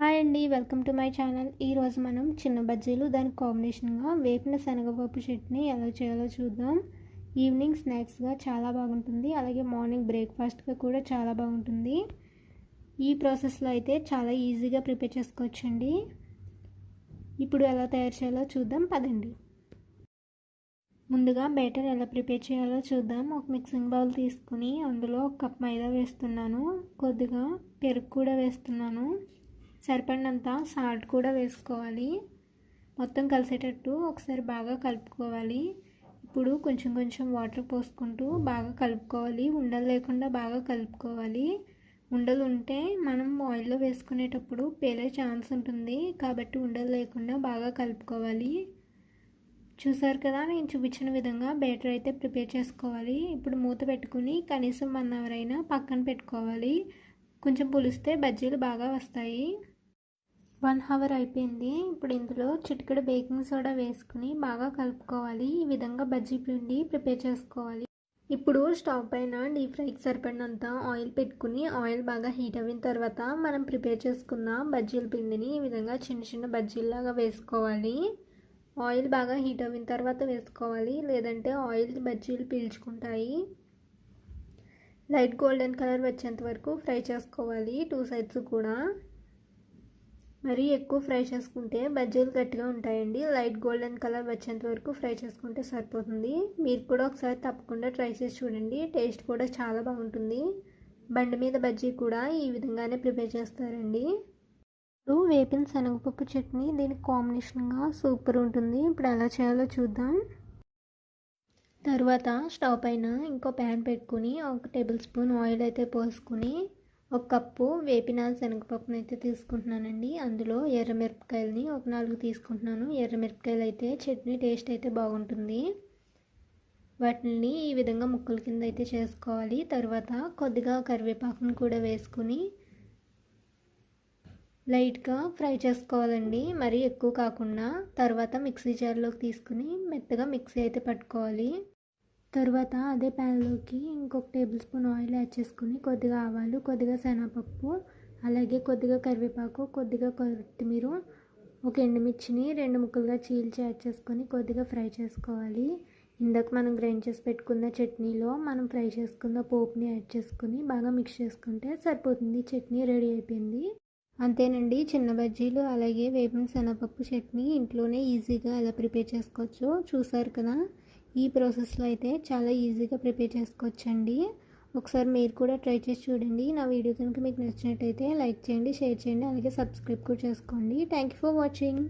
Hi అండి welcome to my channel. ఈరోజు మనం చిన్న బజ్జీలు దానికి కాంబినేషన్గా వేపిన శనగపప్పు చట్నీ ఎలా చేయాలో చూద్దాం. ఈవినింగ్ స్నాక్స్గా చాలా బాగుంటుంది. అలాగే మార్నింగ్ బ్రేక్ఫాస్ట్గా కూడా చాలా బాగుంటుంది. ఈ ప్రాసెస్లో అయితే చాలా ఈజీగా ప్రిపేర్ చేసుకోవచ్చండి. ఇప్పుడు ఎలా తయారు చేయాలో చూద్దాం. పదండి. ముందుగా బ్యాటర్ ఎలా ప్రిపేర్ చేయాలో చూద్దాం. ఒక మిక్సింగ్ బౌల్ తీసుకుని అందులో ఒక కప్ మైదా వేస్తున్నాను. కొద్దిగా పెరుగు కూడా వేస్తున్నాను. సరిపడినంత సాల్ట్ కూడా వేసుకోవాలి. మొత్తం కలిసేటట్టు ఒకసారి బాగా కలుపుకోవాలి. ఇప్పుడు కొంచెం కొంచెం వాటర్ పోసుకుంటూ బాగా కలుపుకోవాలి. ఉండలు లేకుండా బాగా కలుపుకోవాలి. ఉండలు ఉంటే మనం ఆయిల్లో వేసుకునేటప్పుడు పేలే ఛాన్స్ ఉంటుంది. కాబట్టి ఉండలు లేకుండా బాగా కలుపుకోవాలి. చూసారు కదా నేను చూపించిన విధంగా బ్యాటర్ అయితే ప్రిపేర్ చేసుకోవాలి. ఇప్పుడు మూత పెట్టుకుని కనీసం వన్ అవర్ అయినా పక్కన పెట్టుకోవాలి. కొంచెం పులిస్తే బజ్జీలు బాగా వస్తాయి. వన్ అవర్ అయిపోయింది. ఇప్పుడు ఇందులో చిటికెడు బేకింగ్ సోడా వేసుకుని బాగా కలుపుకోవాలి. ఈ విధంగా బజ్జీ పిండి ప్రిపేర్ చేసుకోవాలి. ఇప్పుడు స్టవ్ పైన డీప్ ఫ్రైకి సరిపడినంత ఆయిల్ పెట్టుకుని ఆయిల్ బాగా హీట్ అయిన తర్వాత మనం ప్రిపేర్ చేసుకున్న బజ్జీల పిండిని ఈ విధంగా చిన్న చిన్న బజ్జీల్లాగా వేసుకోవాలి. ఆయిల్ బాగా హీట్ అయిన తర్వాత వేసుకోవాలి. లేదంటే ఆయిల్ బజ్జీలు పీల్చుకుంటాయి. లైట్ గోల్డెన్ కలర్ వచ్చేంత వరకు ఫ్రై చేసుకోవాలి. టూ సైడ్స్ కూడా. మరీ ఎక్కువ ఫ్రై చేసుకుంటే బజ్జీలు గట్టిగా ఉంటాయండి. లైట్ గోల్డెన్ కలర్ వచ్చేంత వరకు ఫ్రై చేసుకుంటే సరిపోతుంది. మీరు కూడా ఒకసారి తప్పకుండా ట్రై చేసి చూడండి. టేస్ట్ కూడా చాలా బాగుంటుంది. బండి మీద బజ్జీ కూడా ఈ విధంగానే ప్రిపేర్ చేస్తారండి. ఇప్పుడు వేపిన శనగపప్పు చట్నీ దీనికి కాంబినేషన్గా సూపర్ ఉంటుంది. ఇప్పుడు ఎలా చేయాలో చూద్దాం. తర్వాత స్టవ్ పైన ఇంకో ప్యాన్ పెట్టుకుని ఒక టేబుల్ స్పూన్ ఆయిల్ అయితే పోసుకుని ఒక కప్పు వేపిన శనగపప్పును అయితే తీసుకుంటున్నానండి. అందులో ఎర్రమిరపకాయలని ఒక నాలుగు తీసుకుంటున్నాను. ఎర్రమిరపకాయలు అయితే చట్నీ టేస్ట్ అయితే బాగుంటుంది. వాటిని ఈ విధంగా ముక్కల కింద అయితే చేసుకోవాలి. తర్వాత కొద్దిగా కరివేపాకును కూడా వేసుకుని లైట్గా ఫ్రై చేసుకోవాలండి. మరీ ఎక్కువ కాకుండా తర్వాత మిక్సీ జార్లోకి తీసుకుని మెత్తగా మిక్సీ అయితే పట్టుకోవాలి. తర్వాత అదే ప్యాన్లోకి ఇంకొక టేబుల్ స్పూన్ ఆయిల్ యాడ్ చేసుకుని కొద్దిగా ఆవాలు కొద్దిగా శనగపప్పు అలాగే కొద్దిగా కరివేపాకు కొద్దిగా కొత్తిమీర ఒక ఎండుమిర్చిని రెండు ముక్కలుగా చీల్చి యాడ్ చేసుకొని కొద్దిగా ఫ్రై చేసుకోవాలి. ఇందాక మనం గ్రైండ్ చేసి పెట్టుకున్న చట్నీలో మనం ఫ్రై చేసుకున్న పోపుని యాడ్ చేసుకుని బాగా మిక్స్ చేసుకుంటే సరిపోతుంది. చట్నీ రెడీ అయిపోయింది. అంతేనండి చిన్న బజ్జీలు అలాగే వేపిన శనగపప్పు చట్నీ ఇంట్లోనే ఈజీగా ఎలా ప్రిపేర్ చేసుకోవచ్చో చూసారు కదా. ఈ ప్రాసెస్లో అయితే చాలా ఈజీగా ప్రిపేర్ చేసుకోవచ్చండి. ఒకసారి మీరు కూడా ట్రై చేసి చూడండి. నా వీడియో కనుక మీకు నచ్చినట్టయితే లైక్ చేయండి షేర్ చేయండి అలాగే సబ్స్క్రైబ్ కూడా చేసుకోండి. Thank you for watching.